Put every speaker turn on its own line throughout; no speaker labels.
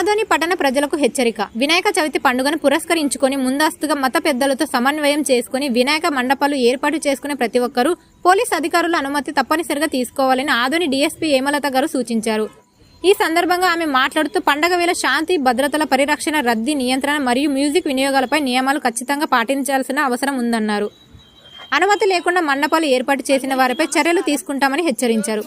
ఆదోని పట్టణ ప్రజలకు హెచ్చరిక. వినాయక చవితి పండుగను పురస్కరించుకొని ముందస్తుగా మత పెద్దలతో సమన్వయం చేసుకుని వినాయక మండపాలు ఏర్పాటు చేసుకునే ప్రతి ఒక్కరూ పోలీస్ అధికారుల అనుమతి తప్పనిసరిగా తీసుకోవాలని ఆదోని డీఎస్పీ హేమలత గారు సూచించారు. ఈ సందర్భంగా ఆమె మాట్లాడుతూ పండగ వేళ శాంతి భద్రతల పరిరక్షణ రద్దీ నియంత్రణ మరియు మ్యూజిక్ వినియోగాలపై నియమాలు ఖచ్చితంగా పాటించాల్సిన అవసరం ఉందన్నారు. అనుమతి లేకుండా మండపాలు ఏర్పాటు చేసిన వారిపై చర్యలు తీసుకుంటామని హెచ్చరించారు.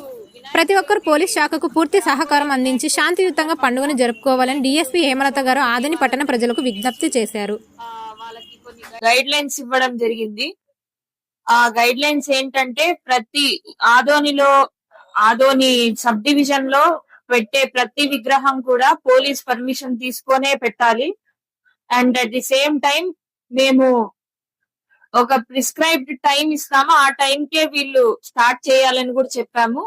ప్రతి ఒక్కరు పోలీస్ శాఖకు పూర్తి సహకారం అందించి శాంతియుతంగా పండుగను జరుపుకోవాలని డిఎస్పి హేమలత గారు ఆదని పట్టణ ప్రజలకు విజ్ఞప్తి చేశారు.
వాళ్ళకి కొన్ని గైడ్ లైన్స్ ఇవ్వడం జరిగింది. ఆ గైడ్ లైన్స్ ఏంటంటే ప్రతి ఆదోనిలో ఆదోని సబ్ డివిజన్లో పెట్టే ప్రతి విగ్రహం కూడా పోలీస్ పర్మిషన్ తీసుకొనే పెట్టాలి. And at the same time మేము ఒక ప్రిస్క్రైబ్డ్ టైం ఇస్తాము. ఆ టైం కే వీళ్ళు స్టార్ట్ చేయాలని కూడా చెప్పాము.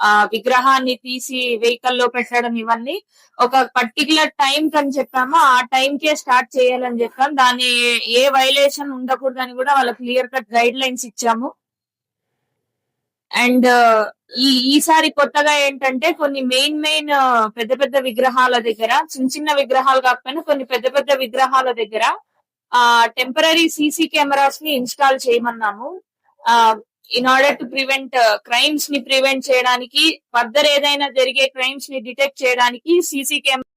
ఆ విగ్రహాన్ని తీసి వెహికల్లో పెట్టడం ఇవన్నీ ఒక పర్టికులర్ టైం కని చెప్పామో. ఆ టైం కే స్టార్ట్ చేయాలని చెప్పాం దాన్ని ఏ- ఏ వైలేషన్ ఉండకూడదని కూడా వాళ్ళ క్లియర్ కట్ గైడ్ లైన్స్ ఇచ్చాము అండ్ ఈ ఈసారి కొత్తగా ఏంటంటే కొన్ని మెయిన్ మెయిన్ పెద్ద పెద్ద విగ్రహాల దగ్గర చిన్న చిన్న విగ్రహాలు కాకపోయినా కొన్ని పెద్ద పెద్ద విగ్రహాల దగ్గర ఆ టెంపరీ సీసీ కెమెరాస్ని ఇన్స్టాల్ చేయమన్నాము. ఆ ఇన్ ఆర్డర్ టు ప్రివెంట్ క్రైమ్స్ని ప్రివెంట్ చేయడానికి ఫర్దర్ ఏదైనా జరిగే క్రైమ్స్ని డిటెక్ట్ చేయడానికి సీసీ కెమెరా